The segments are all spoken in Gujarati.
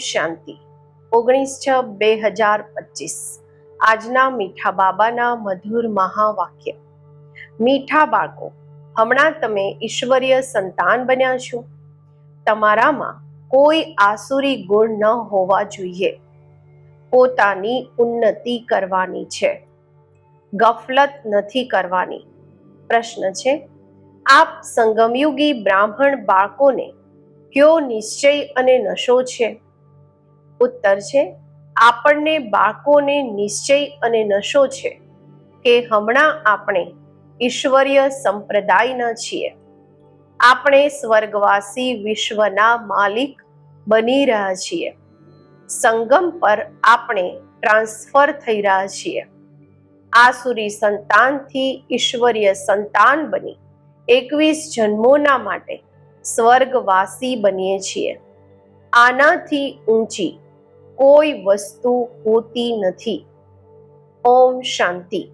શાંતિ. ઓગણીસ છ બે હજાર પચીસ. આજના મીઠા બાબાના મધુર મહાવાક્ય. મીઠા બાળકો, હમણાં તમે ઈશ્વરીય સંતાન બન્યા છો. તમારામાં કોઈ આસુરી ગુણ ન હોવા જોઈએ. પોતાની ઉન્નતિ કરવાની છે. ગફલત નથી કરવાની. પ્રશ્ન છે, આપ સંગમયુગી બ્રાહ્મણ બાળકોને કયો નિશ્ચય અને નશો છે? ઉત્તર છે, આપણને બાળકોને નિશ્ચય અને નશો છે કે હમણાં આપણે ઈશ્વરીય સંપ્રદાયના છીએ. આપણે સ્વર્ગવાસી વિશ્વના માલિક બની રહ્યા છીએ. સંગમ પર આપણે ટ્રાન્સફર થઈ રહ્યા છીએ. આસુરી સંતાનથી ઈશ્વરીય સંતાન બની એકવીસ જન્મોના માટે સ્વર્ગવાસી બનીએ છીએ. આનાથી ઊંચી કોઈ વસ્તુ હોતી નથી. ઓમ શાંતિ.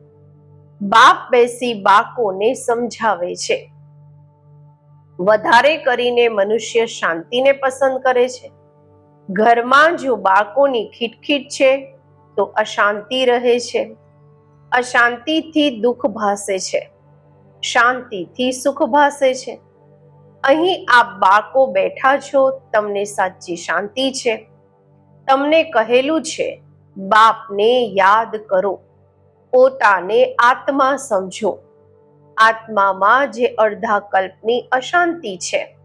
બાપ બેસી બાકોને સમજાવે છે. વધારે કરીને મનુષ્ય શાંતિને પસંદ કરે છે. ઘરમાં જો બાળકોની ખીટખીટ છે, તો અશાંતિ રહે છે. અશાંતિથી દુઃખ ભાસે છે. શાંતિથી સુખ ભાસે છે. અહીં આપ બાળકો બેઠા છો, તમને સાચી શાંતિ છે. તમને કહેલું છે, બાપને યાદ કરો, પોતાને આત્મા સમજો. આત્મામાં જે અડધા કલ્પની અશાંતિ છે,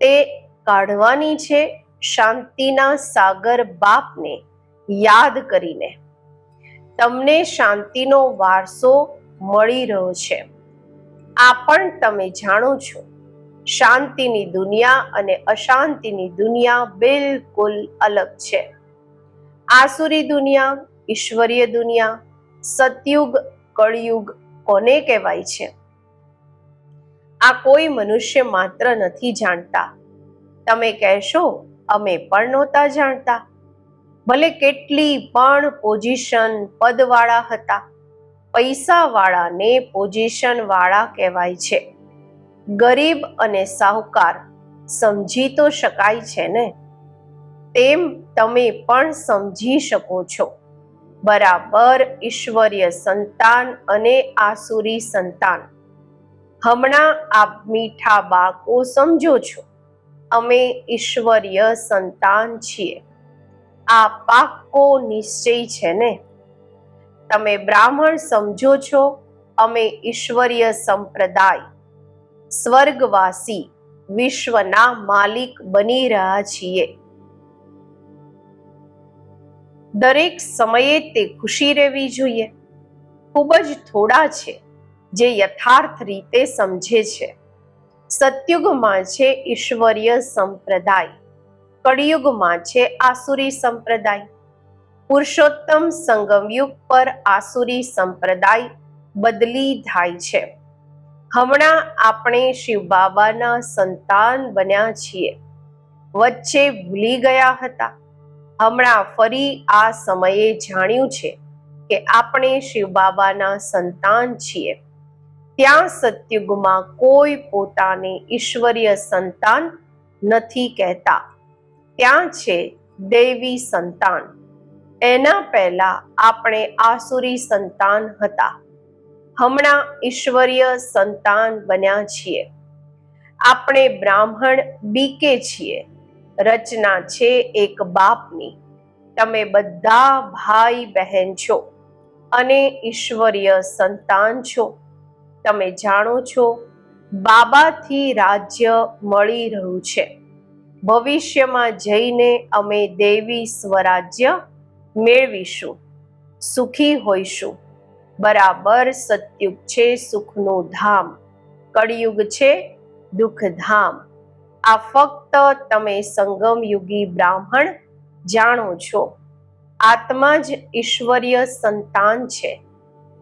તે કાઢવાની છે શાંતિના સાગર બાપને યાદ કરીને. તમને શાંતિનો વારસો મળી રહ્યો છે. આ પણ તમે જાણો છો. શાંતિની દુનિયા અને અશાંતિની દુનિયા બિલકુલ અલગ છે. આસુરી દુનિયા, ઈશ્વરીય દુનિયા, સતયુગ, કળયુગ કોને કહેવાય છે? આ કોઈ મનુષ્ય માત્ર નથી જાણતા. તમે કહેશો, અમે પણ નહોતા જાણતા. ભલે કેટલી પણ પોઝિશન પદવાળા હતા, પૈસાવાળાને પોઝિશન વાળા કહેવાય છે. ગરીબ અને સાહુકાર સમજી તો શકાય છે ને? તેમ તમે પણ સમજી શકો છો. બરાબર ઈશ્વરીય સંતાન અને આસુરી સંતાન. હમણાં આપ મીઠા બાળકો સમજો છો. અમે ઈશ્વરીય સંતાન છીએ. આ પાકો નિશ્ચય છે ને? તમે બ્રાહ્મણ સમજો છો, અમે ઈશ્વરીય સંપ્રદાય. સ્વર્ગવાસી, વિશ્વના માલિક બની રહ્યા છીએ. દરેક સમયે તે ખુશી રહેવી જોઈએ. ખૂબ જ થોડા છે જે યથાર્થ રીતે સમજે છે. સતયુગમાં છે ઈશ્વરીય સંપ્રદાય, કળિયુગમાં છે આસુરી સંપ્રદાય. પુરુષોત્તમ સંગમયુગ પર આસુરી સંપ્રદાય બદલી થાય છે. હમણાં આપણે શિવ બાબાના સંતાન બન્યા છીએ. વચ્ચે ભૂલી ગયા હતા. હમણાં ફરી આ સમયે જાણ્યું છે કે આપણે શિવ બાબાના સંતાન છીએ. ત્યાં સત્યુગમાં કોઈ પોતાને ઈશ્વરીય સંતાન નથી કહેતા. ત્યાં છે દેવી સંતાન. એના પહેલા આપણે આસુરી સંતાન હતા. હમણાં ઈશ્વરીય સંતાન બન્યા છીએ. આપણે બ્રાહ્મણ બીકે છીએ. રચના છે એક બાપની. તમે બધા ભાઈ બહેન છો અને ઈશ્વરીય સંતાન છો. તમે જાણો છો, બાબાથી રાજ્ય મળી રહ્યું છે. ભવિષ્યમાં જઈને અમે દેવી સ્વરાજ્ય મેળવીશું, સુખી હોઈશું. બરાબર સતયુગ છે, સુખનું ધામ. કળિયુગ છે દુઃખ ધામ આ ફક્ત તમે સંગમ યુગી બ્રાહ્મણ જાણો છો. આત્મા જ ઈશ્વરીય સંતાન છે.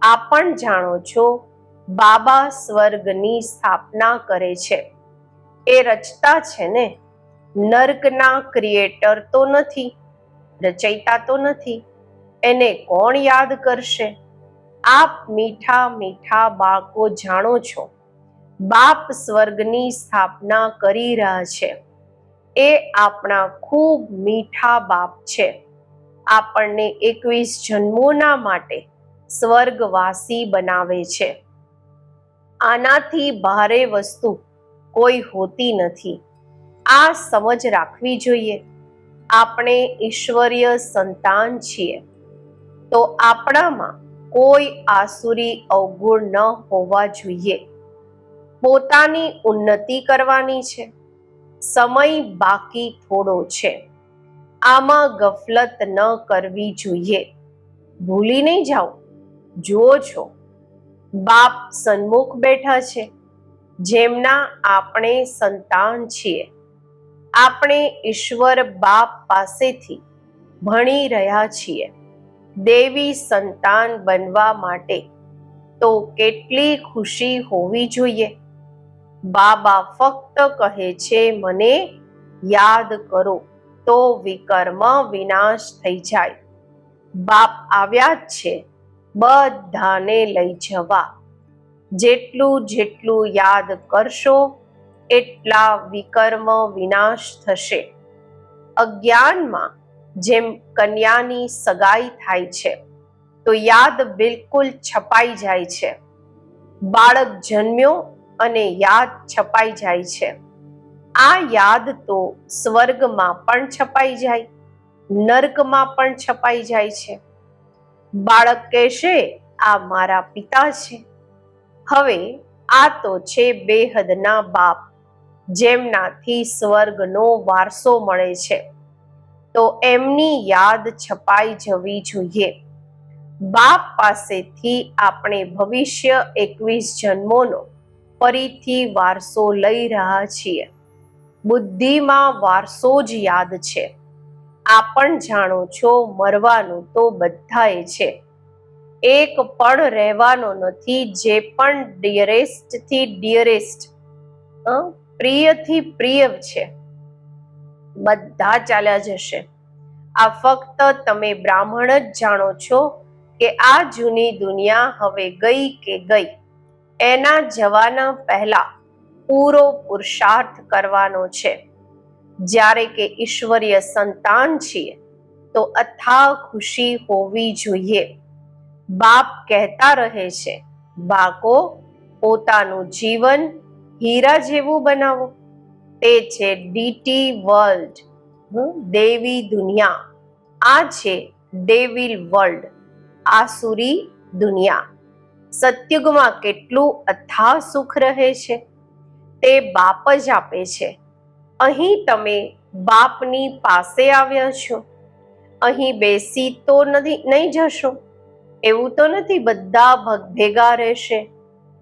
આ પણ જાણો છો, બાબા સ્વર્ગની સ્થાપના કરે છે. એ રચતા છે ને? નર્કના ક્રિએટર તો નથી, રચયિતા તો નથી. એને કોણ યાદ કરશે? આપ મીઠા મીઠા બાળકો જાણો છો. બાપ સ્વર્ગની સ્થાપના કરી રહ્યા છે. એ આપણા ખૂબ મીઠા બાપ છે. આપણને એકવીસ જન્મોના માટે સ્વર્ગવાસી બનાવે છે. આનાથી ભારે વસ્તુ કોઈ હોતી નથી. આ સમજ રાખવી જોઈએ. આપણે ઈશ્વરીય સંતાન છીએ. તો આપણામાં કોઈ આસુરી અવગુણ ન હોવા જોઈએ. પોતાની ઉન્નતિ કરવાની છે. સમય બાકી થોડો છે. આમાં ગફલત ન કરવી જોઈએ. ભૂલી નહીં જાઓ. જુઓ છો. બાપ સન્મુખ બેઠા છે. જેમના આપણે સંતાન છીએ. આપણે ઈશ્વર બાપ પાસેથી ભણી રહ્યા છીએ. દેવી સંતાન બનવા માટે તો કેટલી ખુશી હોવી જોઈએ? બાબા ફક્ત કહે છે, મને યાદ કરો. તો વિકર્મ વિનાશ થઈ જાય. બાપ આવ્યા જ છે, બધાને લઈ જવા. જેટલું જેટલું યાદ કરશો, એટલા વિકર્મ વિનાશ થશે. અજ્ઞાનમાં જેમ કન્યાની સગાઈ થાય છે, તો યાદ બિલકુલ છપાઈ જાય છે. બાળક જન્મ્યો અને યાદ છપાઈ જાય છે. આ યાદ તો સ્વર્ગમાં પણ છપાઈ જાય, નર્કમાં પણ છપાઈ જાય છે. બાળક કહેશે, આ મારા પિતા છે. હવે આ તો છે બેહદના બાપ, જેમનાથી સ્વર્ગનો વારસો મળે છે. તો એમની યાદ છપાઈ જવી જોઈએ. બાપ પાસેથી આપણે ભવિષ્ય એકવીસ જન્મોનો ફરીથી વારસો લઈ રહ્યા છીએ. બુદ્ધિમાં વારસો જ યાદ છે. આ પણ જાણો છો, મરવાનું તો બધાએ છે. એક પણ રહેવાનો નથી, જે પણ ડિયરેસ્ટથી ડિયરેસ્ટ પ્રિયથી પ્રિય છે. બધા ચાલ્યા જશે. આ ફક્ત તમે બ્રાહ્મણ જ જાણો છો કે આ જૂની દુનિયા હવે ગઈ કે ગઈ. એના જવાના પહેલા પૂરો પુરુષાર્થ કરવાનો છે. જ્યારે કે ઈશ્વરીય સંતાન છીએ, તો અથા ખુશી હોવી જોઈએ. બાપ કહેતા રહે છે બાકો પોતાનું જીવન હીરા જેવું બનાવો. તે છે ડીટી વર્લ્ડ હું દેવી દુનિયા. આ છે ડેવિલ વર્લ્ડ આસુરી દુનિયા. સત્યુગમાં કેટલું અથા સુખ રહે છે? તે બાપ જ આપે છે. અહીં તમે બાપની પાસે આવ્યા છો. અહીં બેસી તો નથી, નહીં જશો. એવું તો નથી બધા ભેગા રહેશે.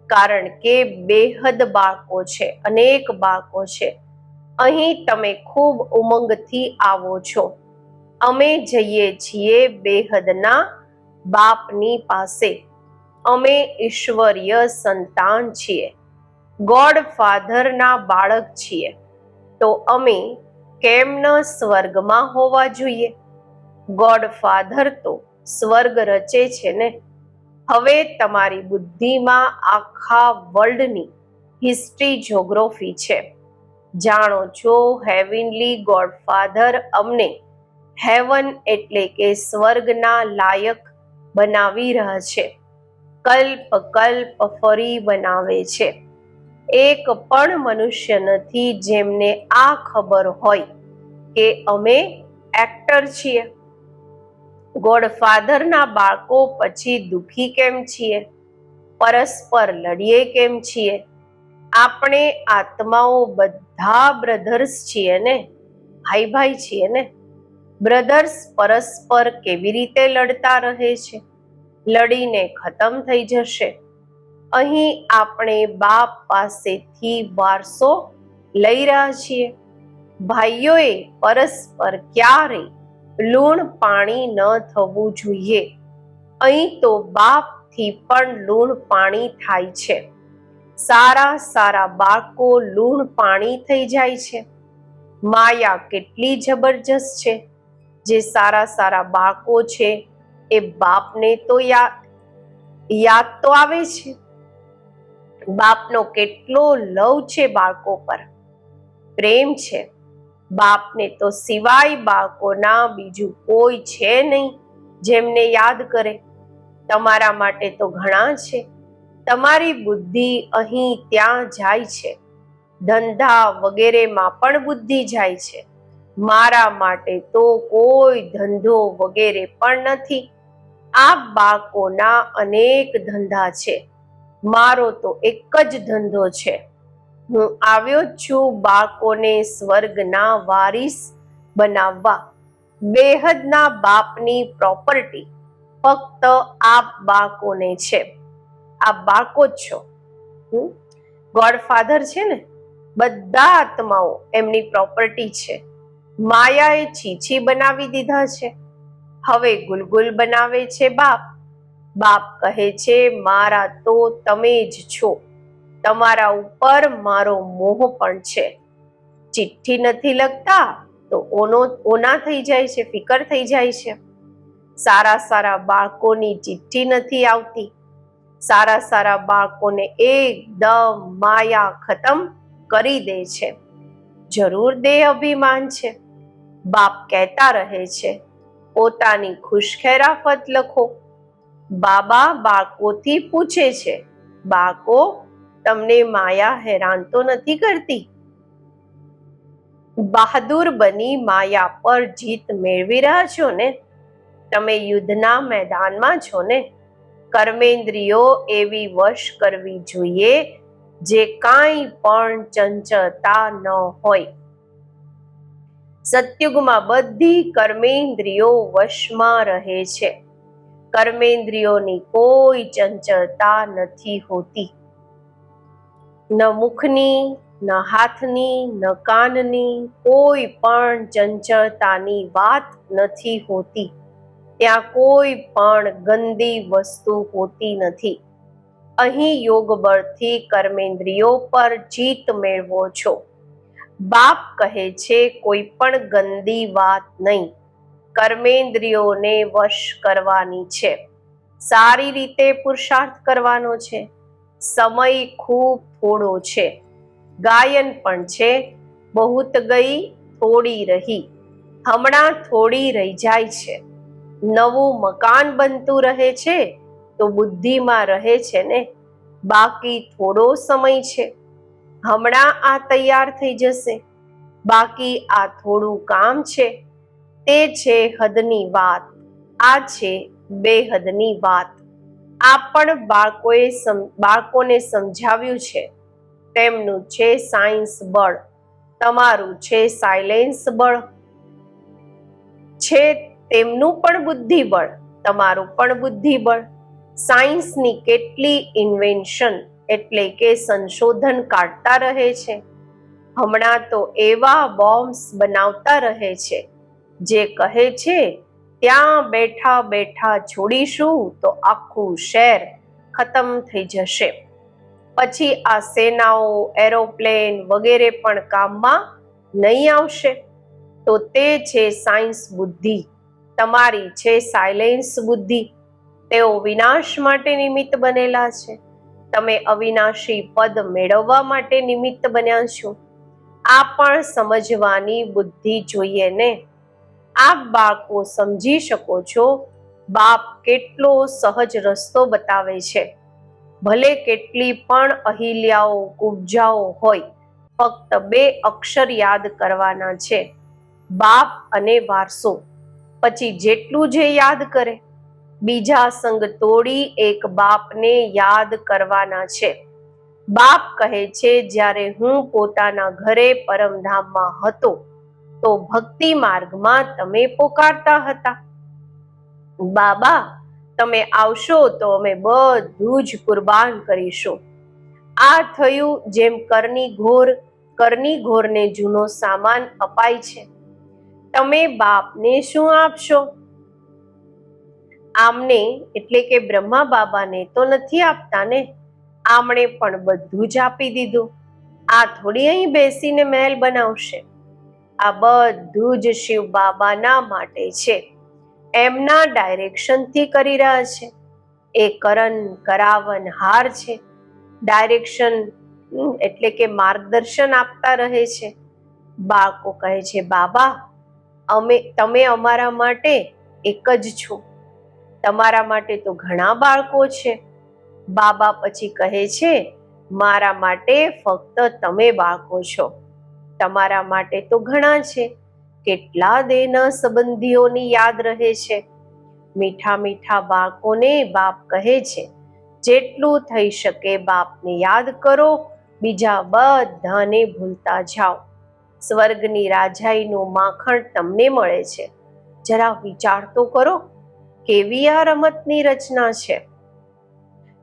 કારણ કે બેહદ બાળકો છે, અનેક બાળકો છે. અહીં તમે ખૂબ ઉમંગથી આવો છો. અમે જઈએ છીએ બેહદના બાપની પાસે. અમે ઈશ્વરીય સંતાન છીએ. ગોડ ફાધરના બાળક છીએ. તો અમે કેમ ન સ્વર્ગમાં હોવા જોઈએ? ગોડ ફાધર તો સ્વર્ગ રચે છે ને? હવે તમારી બુદ્ધિમાં આખા વર્લ્ડની હિસ્ટ્રી જોગ્રાફી છે. જાણો છો હેવનલી ગોડફાધર અમને હેવન એટલે કે સ્વર્ગના લાયક બનાવી રહ્યા છે. કલ્પ કલ્પ ફરી બનાવે છે. એક પણ મનુષ્ય નથી જેમને આ ખબર હોય કે અમે એક્ટર છીએ. ગોડફાધરના બાળકો પછી દુખી કેમ છીએ? પરસ્પર લડીએ કેમ છીએ? આપણે આત્માઓ બધા બ્રધર્સ છીએ ને? ભાઈ ભાઈ છીએ ને? બ્રધર્સ પરસ્પર કેવી રીતે લડતા રહે છે? લડીને ખતમ થઈ જશે. અહીં આપણે બાપ પાસેથી વારસો લઈ રહ્યા છીએ. ભાઈઓએ પરસ્પર ક્યારેય લૂણ પાણી ન થવું જોઈએ. અહીં તો બાપથી પણ લૂણ પાણી થાય છે. સારા સારા બાળકો, લૂણ પાણી થઈ જાય છે. માયા કેટલી જબરજસ્ત છે. જે સારા સારા બાળકો છે, એ બાપને તો યાદ તો આવે છે. બાપનો કેટલો લવ છે બાળકો પર. પ્રેમ છે. બાપને તો સિવાય બાળકોના બીજું કોઈ છે નહીં, જેમને યાદ કરે. તમારા માટે તો ઘણા છે. તમારી બુદ્ધિ અહીં ત્યાં જાય છે. ધંધા વગેરેમાં પણ બુદ્ધિ જાય છે. મારા માટે તો કોઈ ધંધો વગેરે પણ નથી. આ બાળકોના અનેક ધંધા છે. મારો તો એક જ ધંધો છે. હું આવ્યો છું બાળકોને સ્વર્ગના વારીસ બનાવવા. બેહદના બાપની પ્રોપર્ટી ફક્ત આપ બાળકોને છે. આ બાળકો જ છો. હું ગોડફાધર છે ને, બધા આત્માઓ એમની પ્રોપર્ટી છે. માયાએ છીછી બનાવી દીધા છે. હવે ગુલગુલ બનાવે છે બાપ. બાપ કહે છે, મારા તો તમે જ છો. તમારા ઉપર મારો મોહ પણ છે. ચિઠ્ઠી નથી લખતા તો ઓનો, ઓના થઈ જાય છે, ફિકર થઈ જાય છે. સારા સારા બાળકોની ચિઠ્ઠી નથી આવતી. સારા સારા બાળકોને એકદમ માયા ખતમ કરી દે છે. જરૂર દેહ અભિમાન છે. બાપ કહેતા રહે છે, પોતાની ખુશખેરાફત લખો. બાબા બાળકોથી પૂછે છે, બાળકો, તમને માયા હેરાન તો નથી કરતી? બહાદુર બની માયા પર જીત મેળવી રહ્યા છો ને? તમે યુદ્ધના મેદાનમાં છો ને? કર્મેન્દ્રિયો એવી વશ કરવી જોઈએ જે કાંઈ પણ ચંચળતા ન હોય. સત્યુગમાં બધી કર્મેન્દ્રિયો વશમાં રહે છે. કર્મેન્દ્રિયોની કોઈ ચંચળતા નથી હોતી. ન મુખની, ન હાથની, ન કાનની કોઈ પણ ચંચળતાની વાત નથી હોતી. ત્યાં કોઈ પણ ગંદી વસ્તુ હોતી નથી. અહીં યોગ બળથી કર્મેન્દ્રિયો પર જીત મેળવો છો. બાપ કહે છે, કોઈ પણ ગંદી વાત નહીં. કર્મેન્દ્રિયોને વશ કરવાની છે. સારી રીતે પુરુષાર્થ કરવાનો છે. સમય ખૂબ થોડો છે. ગાયન પણ છે. બહુત ગઈ થોડી રહી. હમણાં થોડી રહી જાય છે. નવું મકાન બનતું રહે છે, તો બુદ્ધિમાં રહે છે ને? બાકી થોડો સમય છે. હમણાં આ તૈયાર થઈ જશે. બાકી આ થોડું કામ છે. તે છે હદની વાત. આ છે બેહદની વાત. આ પણ બાળકોએ બાળકોને સમજાવ્યું છે. તેમનું છે સાયન્સ બળ. તમારું છે સાયલેન્સ બળ. છે તેમનું પણ બુદ્ધિબળ, તમારું પણ બુદ્ધિબળ. સાયન્સની કેટલી ઇન્વેન્શન એટલે કે સંશોધન કાઢતા રહે છે. હમણાં તો એવા બોમ્બ્સ બનાવતા રહે છે, જે કહે છે, ત્યાં બેઠા બેઠા છોડીશું તો આખું શહેર ખતમ થઈ જશે. પછી આ સેનાઓ, એરોપ્લેન વગેરે પણ કામમાં નહીં આવશે. તો તે છે સાયન્સ બુદ્ધિ. તમારી છે સાયલેન્સ બુદ્ધિ. તેઓ વિનાશ માટે નિમિત્ત બનેલા છે. તમે અવિનાશી પદ મેળવવા માટે નિમિત્ત બન્યા છો. આ પણ સમજવાની બુદ્ધિ જોઈએ ને? આપ બાળકો સમજી શકો છો, બાપ કેટલો સહજ રસ્તો બતાવે છે. ભલે કેટલી પણ અહિલ્યાઓ, કુબજાઓ હોય, ફક્ત બે અક્ષર યાદ કરવાના છે. બાપ અને વારસો. પછી જેટલું જે યાદ કરે, બીજા સંગ તોડી એક બાપને યાદ કરવાના છે. બાપ કહે છે, જ્યારે હું પોતાના ઘરે પરમધામમાં હતો, તો ભક્તિ માર્ગમાં તમે પોકારતા હતા. બાબા, તમે આવશો તો અમે બધું જ કુરબાન કરીશું. આ થયું જેમ કરની ઘોર, કરની ઘોરને જૂનો સામાન અપાય છે. તમે બાપને શું આપશો? આમને એટલે કે બ્રહ્મા બાબાને તો નથી આપતા ને? આમણે પણ બધું જ આપી દીધું. આ થોડી અહીં બેસીને મહેલ બનાવશે. આ બધું જ શિવ બાબાના માટે છે. એમના ડાયરેક્શનથી કરી રહ્યા છે. એ કરન કરાવન હાર છે. ડાયરેક્શન એટલે કે માર્ગદર્શન આપતા રહે છે. બાળકો કહે છે, બાબા અમે, તમે અમારા માટે એક જ છો. તમારા માટે તો ઘણા બાળકો છે. બાબા પછી કહે છે, મારા માટે ફક્ત તમે બાળકો છો. તમારા માટે તો ઘણા છે. કેટલા દેના સંબંધીઓની યાદ રહે છે. મીઠા મીઠા બાળકોને બાપ કહે છે, જેટલું થઈ શકે બાપને યાદ કરો, બીજા બધાને ભૂલતા જાઓ. સ્વર્ગની રાજાઈનું માખણ તમને મળે છે. જરા વિચાર તો કરો, કેવી આ રમતની રચના છે?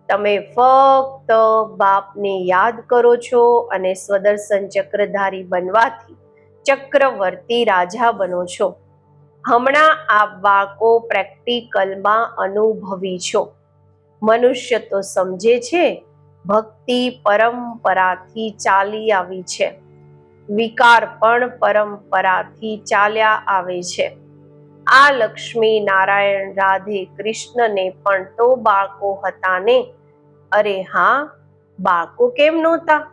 તમે ફક્ત બાપને યાદ કરો છો અને સ્વદર્શન ચક્રધારી બનવાથી ચક્રવર્તી રાજા બનો છો. હમણાં આ બાળકો પ્રેક્ટિકલમાં અનુભવી છો. મનુષ્ય તો સમજે છે, ભક્તિ પરંપરાથી ચાલી આવી છે. વિકાર પણ પરંપરાથી ચાલ્યા આવે છે. આ લક્ષ્મી નારાયણ રાધે કૃષ્ણને પણ તો બાળકો હતા ને? અરે હા, બાળકો કેમ નહોતા?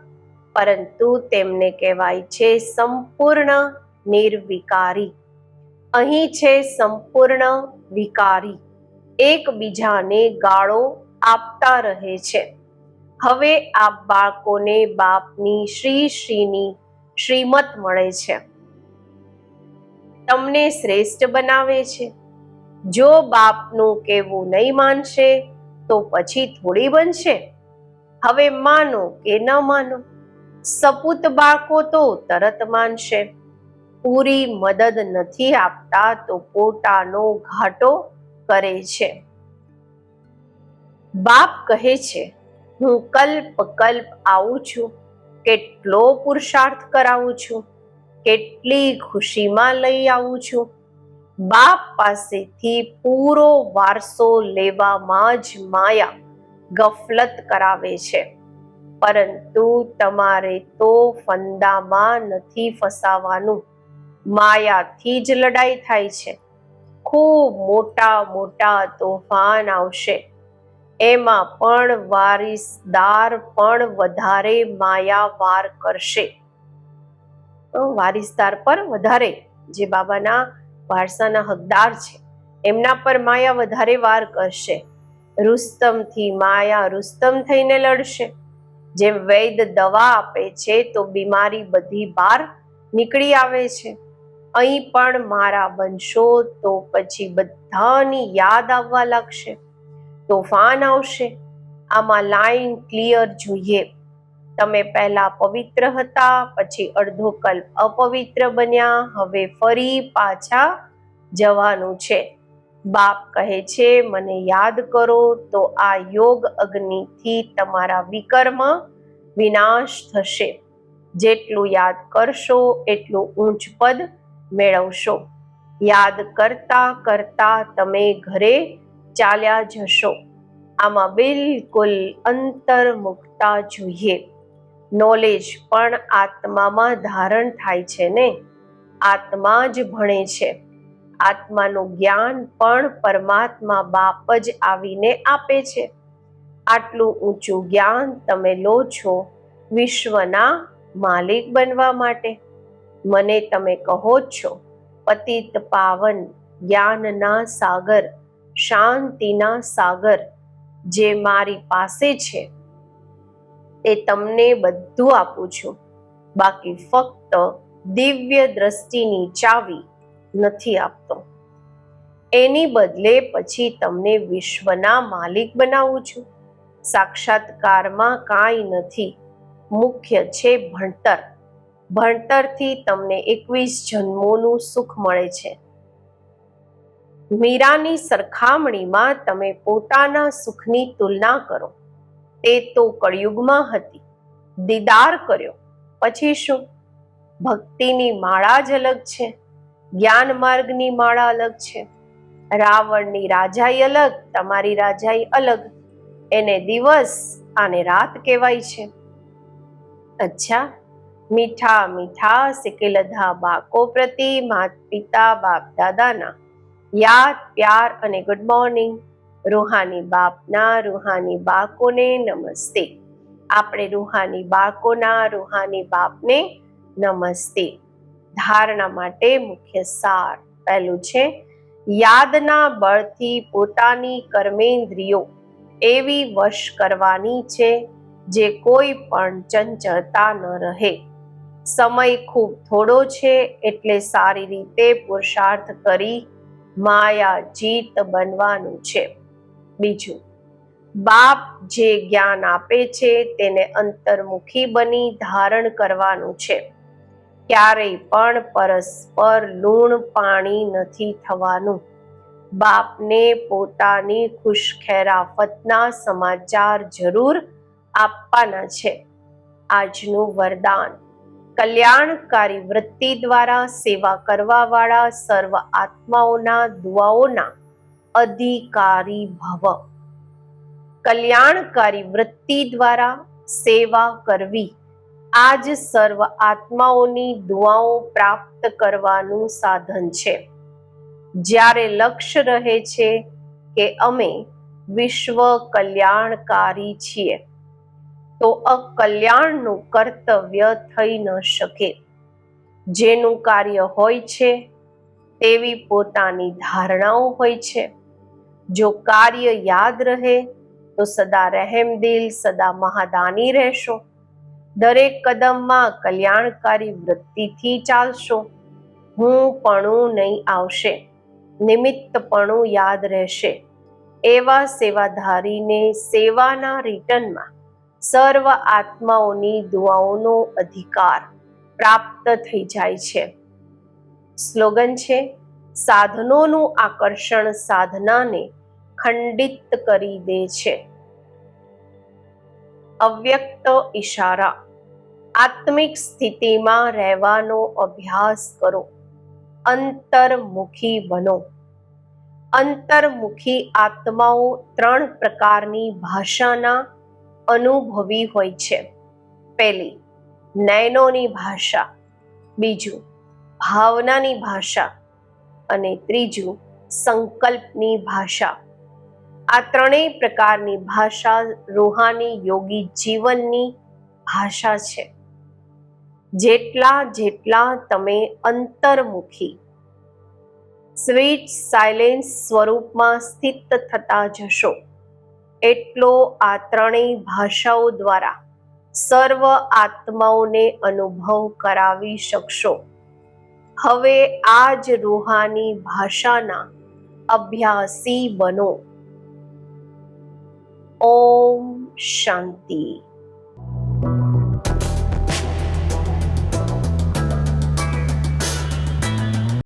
પરંતુ તેમને કહેવાય છે સંપૂર્ણ નિર્વિકારી. અહીં છે સંપૂર્ણ વિકારી. એકબીજાને ગાળો આપતા રહે છે. હવે આ બાળકોને બાપની શ્રી શ્રીની શ્રીમત મળે છે. તમને શ્રેષ્ઠ બનાવે છે. જો બાપનું કહેવું નહીં માનશે, તો પછી થોડી બનશે. હવે માનો કે ન માનો, સપૂત બાળકો તો તરત માનશે. પૂરી મદદ નથી આપતા તો પોતાનો ઘાટો કરે છે. બાપ કહે છે, હું કલ્પ કલ્પ આવું છું. કેટલો પુરુષાર્થ કરાવું છું? કેટલી ખુશીમાં લઈ આવું છું? બાપ પાસેથી પૂરો વારસો લેવામાં જ માયા ગફલત કરાવે છે. પરંતુ તમારે તો ફંદામાં નથી ફસાવાનું. માયાથી જ લડાઈ થાય છે. ખૂબ મોટા મોટા તોફાન આવશે. એમાં પણ વારિસદાર પણ વધારે માયાવાર કરશે. વારિસદાર પર વધારે જે બાબાના વારસાના હકદાર છે, એમના પર માયા વધારે વાર કરશે. રુસ્તમથી માયા રુસ્તમ થઈને લડશે. જેમ વૈદ દવા આપે છે તો બીમારી બધી બહાર નીકળી આવે છે. અહીં પણ મારા બનશો તો પછી બધાની યાદ આવવા લાગશે. તોફાન આવશે. આમાં લાઈન ક્લિયર જોઈએ. તમે પહેલા પવિત્ર હતા, પછી અડધો કલ્પ અપવિત્ર બન્યા. હવે ફરી પાછા જવાનું છે. બાપ કહે છે, મને યાદ કરો તો આ યોગ અગ્નિથી તમારા વિકર્મ વિનાશ થશે. જેટલું યાદ કરશો, એટલું ઊંચ પદ મેળવશો. યાદ કરતા કરતા તમે ઘરે ચાલ્યા જશો. આમાં બિલકુલ અંતર્મુખતા જોઈએ. નોલેજ પણ આત્મામાં ધારણ થાય છે ને? આત્મા જ ભણે છે. આત્માનું જ્ઞાન પણ પરમાત્મા બાપ જ આવીને આપે છે. આટલું ઊંચું જ્ઞાન તમે લો છો વિશ્વના માલિક બનવા માટે. મને તમે કહો છો, પતિત પાવન જ્ઞાનના સાગર શાંતિના સાગર જે મારી પાસે છે, તે તમને બધું આપું છું. બાકી ફક્ત દિવ્ય દ્રષ્ટિની ચાવી નથી આપતો. એની બદલે પછી તમને વિશ્વના માલિક બનાવું છું. સાક્ષાત્કારમાં કાંઈ નથી. મુખ્ય છે ભણતર. ભણતરથી તમને એકવીસ જન્મોનું સુખ મળે છે. મીરાની સરખામણીમાં તમે પોતાના સુખની તુલના કરો. તે તો કળિયુગમાં હતી. દીદાર કર્યો. પછી શું? ભક્તિની માળા જ અલગ છે. જ્ઞાન માર્ગની માળા અલગ છે. રાવણની રાજાઈ અલગ, તમારી રાજાઈ અલગ. એને દિવસ અને રાત કહેવાય છે. અચ્છા. મીઠા મીઠા સિકેલધા બાકો પ્રતિ માત પિતા બાપ દાદાના યાદ, પ્યાર અને ગુડ મોર્નિંગ રૂહાની બાપના રૂહાની બાકોને નમસ્તે. આપણે રૂહાની બાકોના રૂહાની બાપને નમસ્તે. ધારણા માટે મુખ્ય સાર પહેલું છે, યાદના બળથી પોતાની કર્મેન્દ્રિયો એવી વશ કરવાની છે, જે કોઈ પણ ચંચળતા ન રહે. સમય ખૂબ થોડો છે, એટલે સારી રીતે પુરુષાર્થ કરી માયા જીત બનવાનું છે. બીજું, બાપ જે જ્ઞાન આપે છે તેને અંતર્મુખી બની ધારણ કરવાનું છે. ક્યારેય પણ પરસ્પર લૂણ પાણી નથી થવાનું. બાપને પોતાની ખુશખેરાફતના સમાચાર જરૂર આપવાના છે. આજનું વરદાન. કલ્યાણકારી વૃત્તિ દ્વારા સેવા કરવાવાળા સર્વ આત્માઓના દુઆઓના અધિકારી ભવ. કલ્યાણકારી વૃત્તિ દ્વારા સેવા કરવી આજ સર્વ આત્માઓની દુઆઓ પ્રાપ્ત કરવાનું સાધન છે. જ્યારે લક્ષ્ય રહે છે કે અમે વિશ્વ કલ્યાણકારી છીએ. તો અકલ્યાણનું કર્તવ્ય થઈ ન શકે. જેનું કાર્ય હોય છે, તેવી પોતાની ધારણાઓ હોય છે. જો કાર્ય યાદ રહે, તો સદા રહેમદિલ, સદા મહાદાની રહેશો. દરેક કદમમાં કલ્યાણકારી વૃત્તિથી ચાલશો. હું પણું નહીં આવશે, નિમિત્તપણું યાદ રહેશે. એવા સેવાધારીને સેવાના રિટર્નમાં સર્વ આત્માઓની દુઆઓનો અધિકાર પ્રાપ્ત થઈ જાય છે. સ્લોગન છે, સાધનોનું આકર્ષણ સાધનાને ખંડિત કરી દે છે. અવ્યક્ત ઈશારા, આત્મિક સ્થિતિમાં રહેવાનો અભ્યાસ કરો. અંતર્મુખી બનો. અંતર્મુખી આત્માઓ ત્રણ પ્રકારની ભાષાના અનુભવી હોય છે. પહેલી, નયનોની ભાષા. બીજું, ભાવનાની ભાષા. અને ત્રીજું, સંકલ્પની ભાષા. આ ત્રણેય પ્રકારની ભાષા રૂહાની યોગી જીવનની ભાષા છે. જેટલા જેટલા તમે અંતર્મુખી, સ્વીટ સાયલેન્સ સ્વરૂપમાં સ્થિત થતા જશો એટલો આ ત્રણેય ભાષાઓ દ્વારા સર્વ આત્માઓને અનુભવ કરાવી શકશો. હવે આ જ રૂહાની ભાષાના અભ્યાસી બનો. ઓમ શાંતિ.